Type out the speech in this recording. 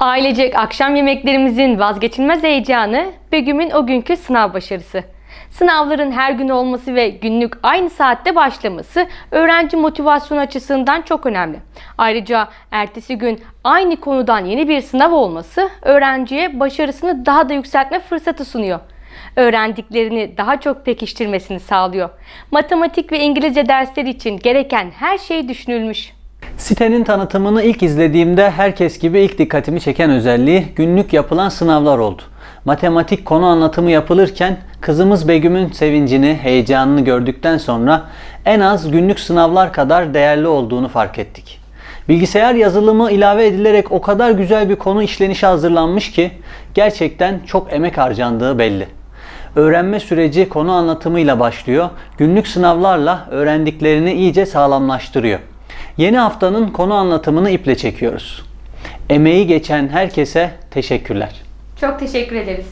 Ailecek akşam yemeklerimizin vazgeçilmez heyecanı Begüm'ün o günkü sınav başarısı. Sınavların her gün olması ve günlük aynı saatte başlaması öğrenci motivasyonu açısından çok önemli. Ayrıca ertesi gün aynı konudan yeni bir sınav olması öğrenciye başarısını daha da yükseltme fırsatı sunuyor. Öğrendiklerini daha çok pekiştirmesini sağlıyor. Matematik ve İngilizce dersleri için gereken her şey düşünülmüş. Sitenin tanıtımını ilk izlediğimde herkes gibi ilk dikkatimi çeken özelliği günlük yapılan sınavlar oldu. Matematik konu anlatımı yapılırken kızımız Begüm'ün sevincini, heyecanını gördükten sonra en az günlük sınavlar kadar değerli olduğunu fark ettik. Bilgisayar yazılımı ilave edilerek o kadar güzel bir konu işlenişi hazırlanmış ki gerçekten çok emek harcandığı belli. Öğrenme süreci konu anlatımıyla başlıyor. Günlük sınavlarla öğrendiklerini iyice sağlamlaştırıyor. Yeni haftanın konu anlatımını iple çekiyoruz. Emeği geçen herkese teşekkürler. Çok teşekkür ederiz.